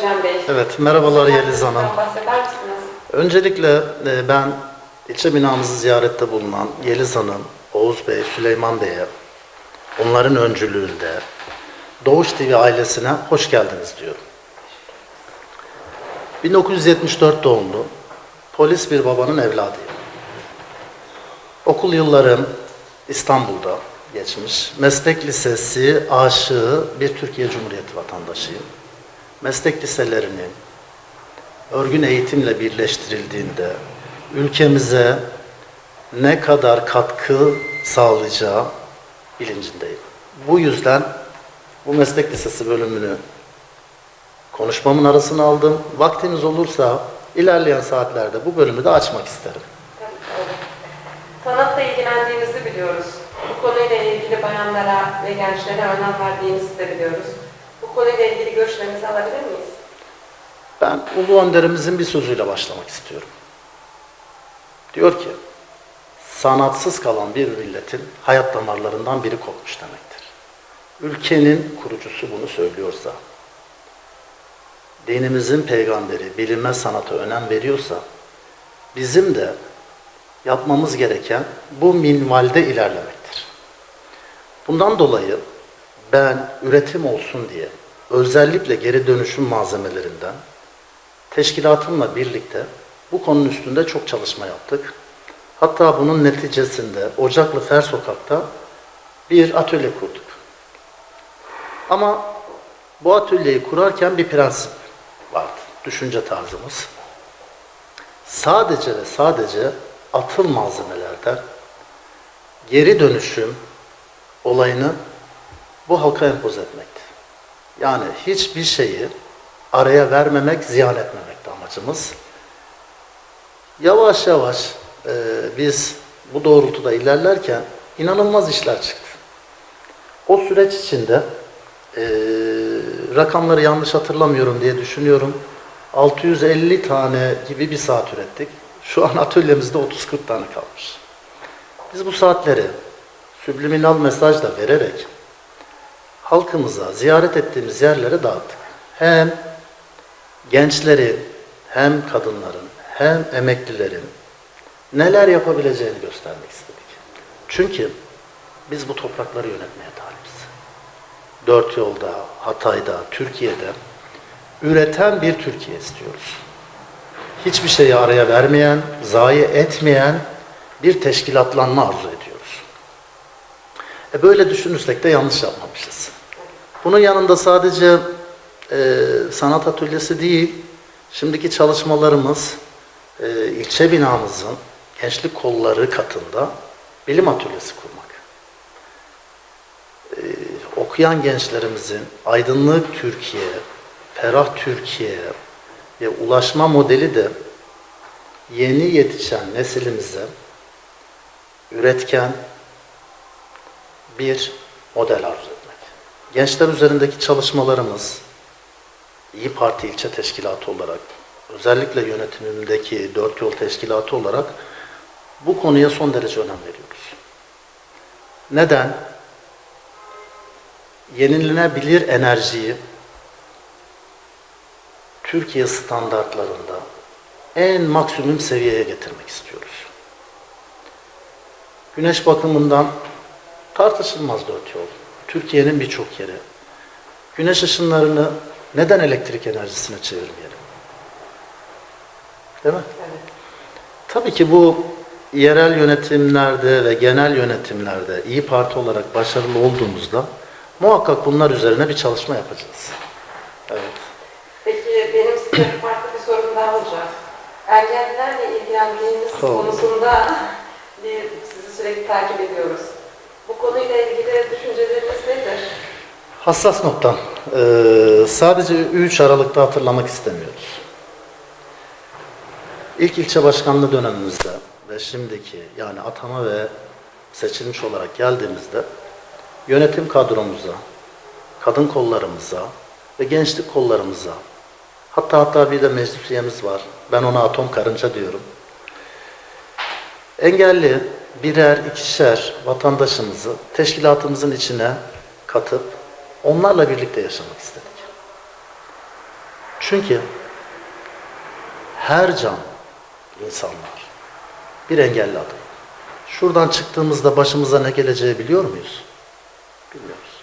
Cem Bey. Evet, merhabalar Yeliz Hanım. bahseder misiniz? Öncelikle e, ben ilçe binamızı ziyarette bulunan Yeliz Hanım, Oğuz Bey, Süleyman Bey'e, onların öncülüğünde Doğuş TV ailesine hoş geldiniz diyorum. 1974 doğumlu, polis bir babanın evladıyım. Okul yıllarım İstanbul'da geçmiş. Meslek lisesi aşığı bir Türkiye Cumhuriyeti vatandaşıyım. Meslek liselerinin örgün eğitimle birleştirildiğinde ülkemize ne kadar katkı sağlayacağı bilincindeyim. Bu yüzden bu meslek lisesi bölümünü konuşmamın arasına aldım. Vaktiniz olursa ilerleyen saatlerde bu bölümü de açmak isterim. Sanatla ilgilendiğinizi biliyoruz. Bu konuyla ilgili bayanlara ve gençlere önem verdiğinizi de biliyoruz. Bu konuyla ilgili görüşlerinizi alabilir miyiz? Ben Ulu Önderimizin bir sözüyle başlamak istiyorum. Diyor ki, sanatsız kalan bir milletin hayat damarlarından biri kopmuş demektir. Ülkenin kurucusu bunu söylüyorsa, dinimizin peygamberi bilime sanata önem veriyorsa, bizim de yapmamız gereken bu minvalde ilerlemektir. Bundan dolayı ben üretim olsun diye özellikle geri dönüşüm malzemelerinden teşkilatımla birlikte bu konunun üstünde çok çalışma yaptık. Hatta bunun neticesinde Ocaklı Fer Sokak'ta bir atölye kurduk. Ama bu atölyeyi kurarken bir prensip vardı. Düşünce tarzımız. Sadece ve sadece atıl malzemelerden geri dönüşüm olayını bu halka empoze etmekti. Yani hiçbir şeyi araya vermemek, ziyan etmemekti amacımız. Yavaş yavaş e, biz bu doğrultuda ilerlerken inanılmaz işler çıktı. O süreç içinde e, rakamları yanlış hatırlamıyorum diye düşünüyorum. 650 tane gibi bir saat ürettik. Şu an atölyemizde 30-40 tane kalmış. Biz bu saatleri subliminal mesaj da vererek halkımıza ziyaret ettiğimiz yerlere dağıttık. Hem gençlerin, hem kadınların, hem emeklilerin neler yapabileceğini göstermek istedik. Çünkü biz bu toprakları yönetmeye talibiz. Dört yolda, Hatay'da, Türkiye'de üreten bir Türkiye istiyoruz. Hiçbir şeyi araya vermeyen, zayi etmeyen bir teşkilatlanma arzu ediyoruz. E böyle düşünürsek de yanlış yapmamışız. Bunun yanında sadece e, sanat atölyesi değil, şimdiki çalışmalarımız e, ilçe binamızın gençlik kolları katında bilim atölyesi kurmak. E, okuyan gençlerimizin aydınlık Türkiye, ferah Türkiye ve ulaşma modeli de yeni yetişen neslimize üretken bir model etmek. Gençler üzerindeki çalışmalarımız İyi Parti ilçe teşkilatı olarak, özellikle yönetimindeki dört yol teşkilatı olarak bu konuya son derece önem veriyoruz. Neden? Yenilenebilir enerjiyi Türkiye standartlarında en maksimum seviyeye getirmek istiyoruz. Güneş bakımından tartışılmaz dört yol. Türkiye'nin birçok yeri. Güneş ışınlarını neden elektrik enerjisine çevirmeyelim? Değil mi? Evet. Tabii ki bu yerel yönetimlerde ve genel yönetimlerde iyi Parti olarak başarılı olduğumuzda muhakkak bunlar üzerine bir çalışma yapacağız. Evet. Peki benim size farklı bir sorum daha olacak. Engellilerle ilgilendiğiniz Tamam. konusunda bir, sizi sürekli takip ediyoruz. Bu konuyla ilgili düşünceleriniz nedir? Hassas noktam. Ee, sadece 3 Aralık'ta hatırlamak istemiyoruz. İlk ilçe başkanlığı dönemimizde ve şimdiki yani atama ve seçilmiş olarak geldiğimizde yönetim kadromuza, kadın kollarımıza ve gençlik kollarımıza hatta hatta bir de meclis üyemiz var. Ben ona atom karınca diyorum. Engelli birer, ikişer vatandaşımızı teşkilatımızın içine katıp onlarla birlikte yaşamak istedik. Çünkü her can insanlar bir engelli aday. Şuradan çıktığımızda başımıza ne geleceği biliyor muyuz? Bilmiyoruz.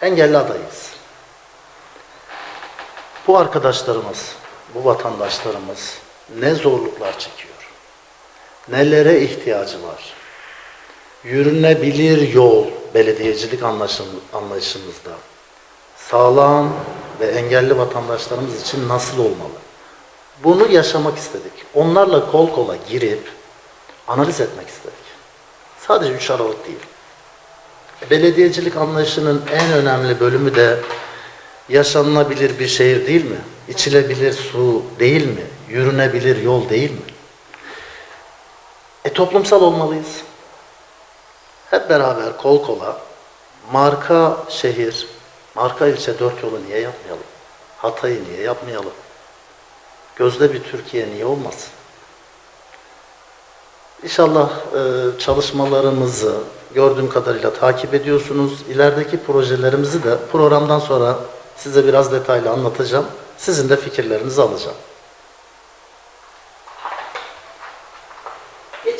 Engelli adayız. Bu arkadaşlarımız, bu vatandaşlarımız ne zorluklar çekiyor. Nelere ihtiyacı var. Yürünebilir yol belediyecilik anlaşım- anlayışımızda sağlam ve engelli vatandaşlarımız için nasıl olmalı? Bunu yaşamak istedik. Onlarla kol kola girip analiz etmek istedik. Sadece 3 Aralık değil. Belediyecilik anlayışının en önemli bölümü de yaşanılabilir bir şehir değil mi? İçilebilir su değil mi? Yürünebilir yol değil mi? Toplumsal olmalıyız. Hep beraber kol kola marka şehir, marka ilçe dört yolu niye yapmayalım? Hatay'ı niye yapmayalım? Gözde bir Türkiye niye olmasın? İnşallah e, çalışmalarımızı gördüğüm kadarıyla takip ediyorsunuz. İlerideki projelerimizi de programdan sonra size biraz detaylı anlatacağım. Sizin de fikirlerinizi alacağım.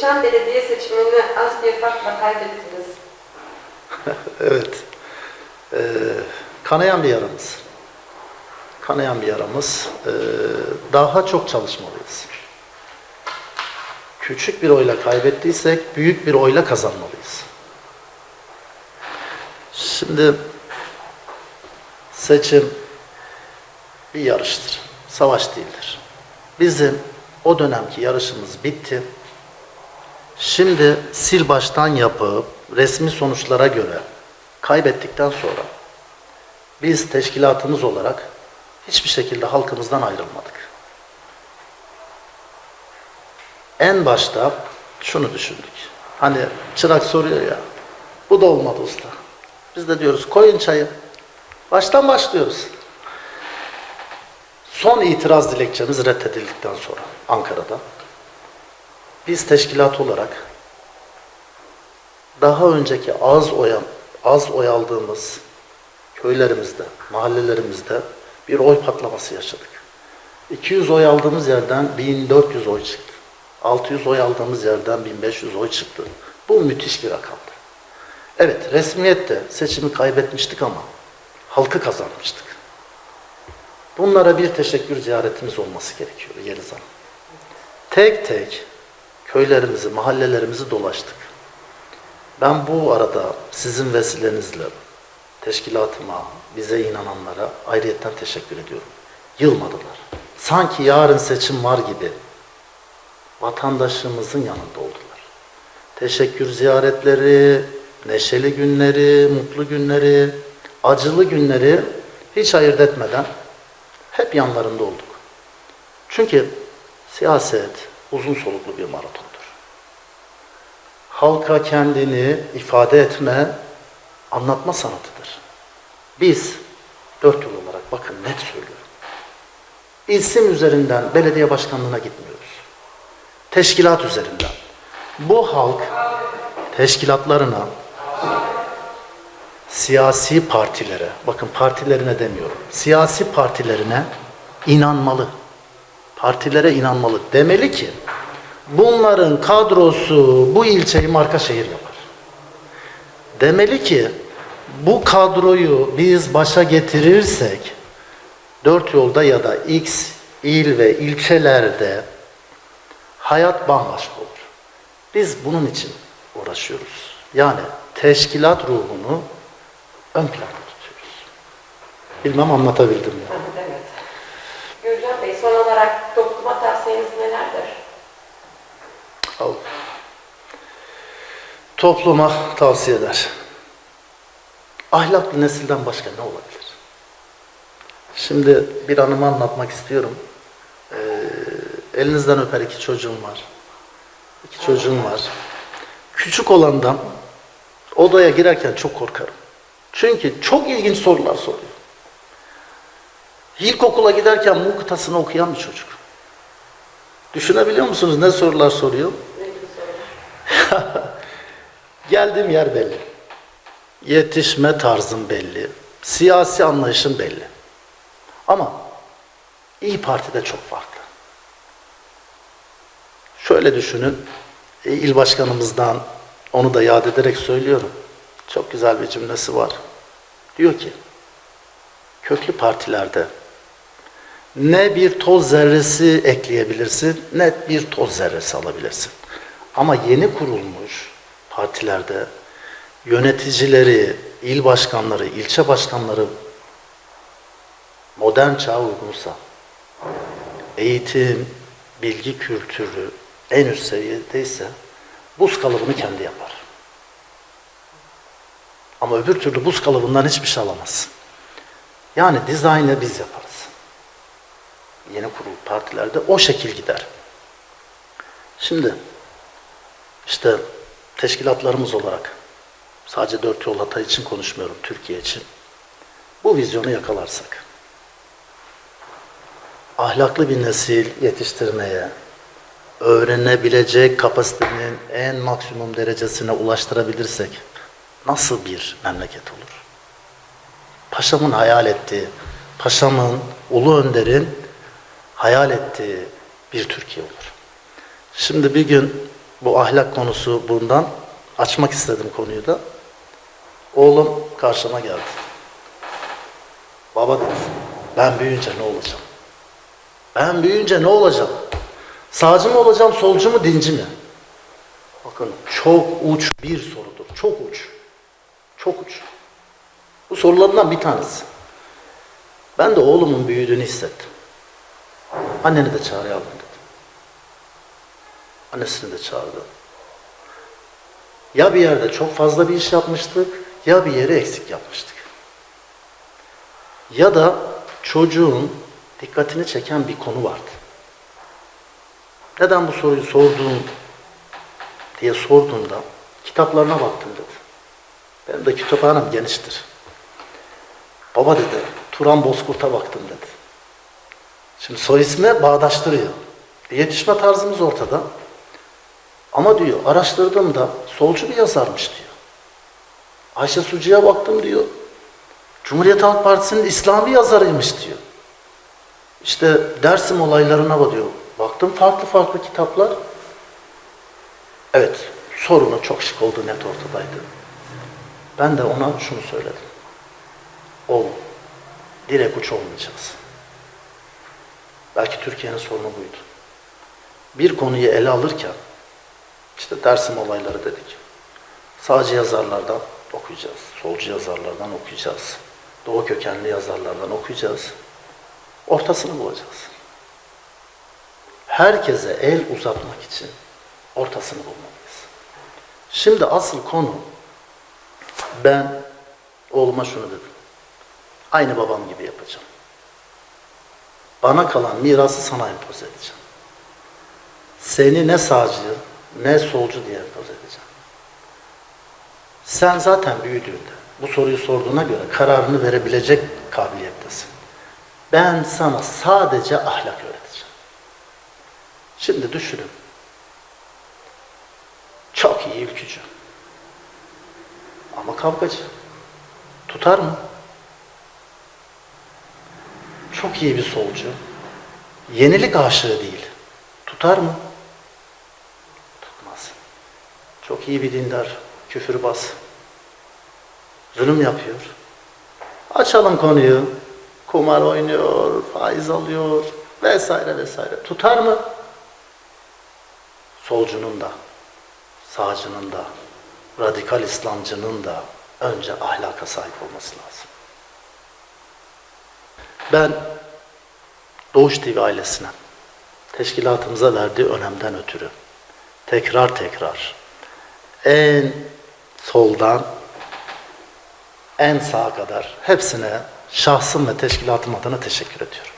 Geçen belediye seçimini az bir farkla kaybettiniz. Evet. Ee, kanayan bir yaramız. Kanayan bir yaramız. Ee, daha çok çalışmalıyız. Küçük bir oyla kaybettiysek büyük bir oyla kazanmalıyız. Şimdi seçim bir yarıştır. Savaş değildir. Bizim o dönemki yarışımız bitti. Şimdi sil baştan yapıp resmi sonuçlara göre kaybettikten sonra biz teşkilatımız olarak hiçbir şekilde halkımızdan ayrılmadık. En başta şunu düşündük. Hani çırak soruyor ya, bu da olmadı usta. Biz de diyoruz koyun çayı. Baştan başlıyoruz. Son itiraz dilekçemiz reddedildikten sonra Ankara'da biz teşkilat olarak daha önceki az oy az oy aldığımız köylerimizde, mahallelerimizde bir oy patlaması yaşadık. 200 oy aldığımız yerden 1400 oy çıktı. 600 oy aldığımız yerden 1500 oy çıktı. Bu müthiş bir rakamdı. Evet, resmiyette seçimi kaybetmiştik ama halkı kazanmıştık. Bunlara bir teşekkür ziyaretimiz olması gerekiyor Yeliz Hanım. Tek tek köylerimizi, mahallelerimizi dolaştık. Ben bu arada sizin vesilenizle teşkilatıma, bize inananlara ayrıyetten teşekkür ediyorum. Yılmadılar. Sanki yarın seçim var gibi vatandaşımızın yanında oldular. Teşekkür ziyaretleri, neşeli günleri, mutlu günleri, acılı günleri hiç ayırt etmeden hep yanlarında olduk. Çünkü siyaset uzun soluklu bir maratondur. Halka kendini ifade etme, anlatma sanatıdır. Biz dört yıl olarak bakın net söylüyorum. İsim üzerinden belediye başkanlığına gitmiyoruz. Teşkilat üzerinden. Bu halk teşkilatlarına, siyasi partilere, bakın partilerine demiyorum, siyasi partilerine inanmalı. Partilere inanmalı. Demeli ki bunların kadrosu bu ilçeyi marka şehir yapar. Demeli ki bu kadroyu biz başa getirirsek dört yolda ya da X il ve ilçelerde hayat bambaşka olur. Biz bunun için uğraşıyoruz. Yani teşkilat ruhunu ön planda tutuyoruz. Bilmem anlatabildim mi? Gürcan Bey, son olarak topluma tavsiyeniz nelerdir? Al. Topluma tavsiyeler. Ahlaklı nesilden başka ne olabilir? Şimdi bir anımı anlatmak istiyorum. Ee, elinizden öper iki çocuğum var. İki çocuğum var. Küçük olandan odaya girerken çok korkarım. Çünkü çok ilginç sorular soruyor. İlkokula giderken Mu kıtasını okuyan bir çocuk. Düşünebiliyor musunuz ne sorular soruyor? Geldiğim yer belli. Yetişme tarzım belli. Siyasi anlayışım belli. Ama İyi Parti'de çok farklı. Şöyle düşünün, e, il başkanımızdan onu da yad ederek söylüyorum. Çok güzel bir cümlesi var. Diyor ki, köklü partilerde ne bir toz zerresi ekleyebilirsin, ne bir toz zerresi alabilirsin. Ama yeni kurulmuş partilerde yöneticileri, il başkanları, ilçe başkanları modern çağa uygunsa, eğitim, bilgi kültürü en üst seviyedeyse buz kalıbını kendi yapar. Ama öbür türlü buz kalıbından hiçbir şey alamazsın. Yani dizaynı biz yaparız. Yeni kurul partilerde o şekil gider. Şimdi işte teşkilatlarımız olarak sadece dört yol hata için konuşmuyorum Türkiye için. Bu vizyonu yakalarsak ahlaklı bir nesil yetiştirmeye, öğrenebilecek kapasitenin en maksimum derecesine ulaştırabilirsek nasıl bir memleket olur? Paşamın hayal ettiği, paşamın, ulu önderin hayal ettiği bir Türkiye olur. Şimdi bir gün bu ahlak konusu bundan açmak istedim konuyu da. Oğlum karşıma geldi. Baba dedi, ben büyüyünce ne olacağım? Ben büyüyünce ne olacağım? Sağcı mı olacağım, solcu mu, dinci mi? Bakın çok uç bir sorudur. Çok uç. Çok uç. Bu sorularından bir tanesi. Ben de oğlumun büyüdüğünü hissettim. Anneni de çağır yavrum dedi. Annesini de çağırdı. Ya bir yerde çok fazla bir iş yapmıştık, ya bir yeri eksik yapmıştık. Ya da çocuğun dikkatini çeken bir konu vardı. Neden bu soruyu sordun diye sorduğumda kitaplarına baktım dedi. Benim de kütüphanem geniştir. Baba dedi, Turan Bozkurt'a baktım dedi. Şimdi soy ismi bağdaştırıyor. E, yetişme tarzımız ortada. Ama diyor, araştırdığımda solcu bir yazarmış diyor. Ayşe Sucu'ya baktım diyor. Cumhuriyet Halk Partisi'nin İslami yazarıymış diyor. İşte Dersim olaylarına bakıyor. Baktım farklı farklı kitaplar. Evet, sorunun çok şık olduğu net ortadaydı. Ben de ona şunu söyledim. Oğlum, direkt uç olmayacağız. Belki Türkiye'nin sorunu buydu. Bir konuyu ele alırken, işte Dersim olayları dedik. Sağcı yazarlardan okuyacağız, solcu yazarlardan okuyacağız, doğu kökenli yazarlardan okuyacağız. Ortasını bulacağız. Herkese el uzatmak için ortasını bulmalıyız. Şimdi asıl konu ben oğluma şunu dedim. Aynı babam gibi yapacağım. Bana kalan mirası sana empoze edeceğim. Seni ne sağcı ne solcu diye empoze edeceğim. Sen zaten büyüdüğünde bu soruyu sorduğuna göre kararını verebilecek kabiliyettesin. Ben sana sadece ahlak öğreteceğim. Şimdi düşünün. Çok iyi ülkücü. Ama kavgacı. Tutar mı? Çok iyi bir solcu. Yenilik aşığı değil. Tutar mı? Tutmaz. Çok iyi bir dindar. Küfürbaz. Zulüm yapıyor. Açalım konuyu. Kumar oynuyor, faiz alıyor vesaire vesaire. Tutar mı? Solcunun da, sağcının da, radikal İslamcının da önce ahlaka sahip olması lazım. Ben Doğuş TV ailesine, teşkilatımıza verdiği önemden ötürü tekrar tekrar en soldan en sağa kadar hepsine şahsım ve teşkilatım adına teşekkür ediyorum.